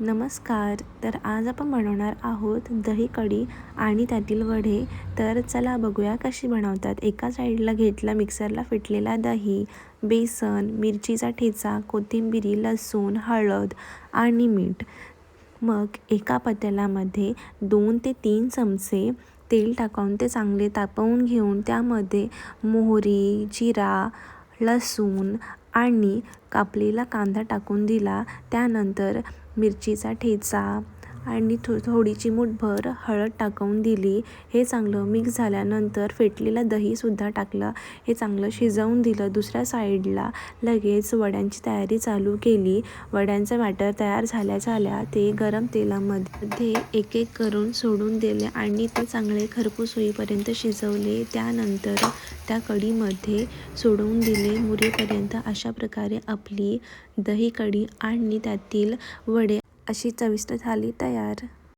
नमस्कार. तर आज आपण बनवणार आहोत दही कढी आणि त्यातील वडे. तर चला बघूया कशी बनवतात. एका साईडला घेतला मिक्सरला फिटलेला दही बेसन मिरचीचा ठेचा कोथिंबिरी लसूण हळद आणि मीठ. मग एका पातेल्यामध्ये दोन ते तीन चमचे तेल टाकून ते चांगले तापवून घेऊन त्यामध्ये मोहरी जिरा लसूण आणि कापलेला कांदा टाकून दिला. त्यानंतर मिरचीचा ठेचा आणि थो थोडी चिमूटभर हळद टाकून दिली. हे चांगलं मिक्स झाल्यानंतर फेटलेलं दहीसुद्धा टाकलं. हे चांगलं शिजवून दिलं. दुसऱ्या साईडला लगेच वड्यांची तयारी चालू केली. वड्यांचं बॅटर तयार झाल्या झाल्या ते गरम तेलामध्ये एक एक करून सोडून दिले आणि ते चांगले खरपूस होईपर्यंत शिजवले. त्यानंतर त्या कढीमध्ये सोडवून दिले. मुरेपर्यंत अशा प्रकारे आपली दही कढी आणि त्यातील वडे अशी चविष्ट थाली तयार.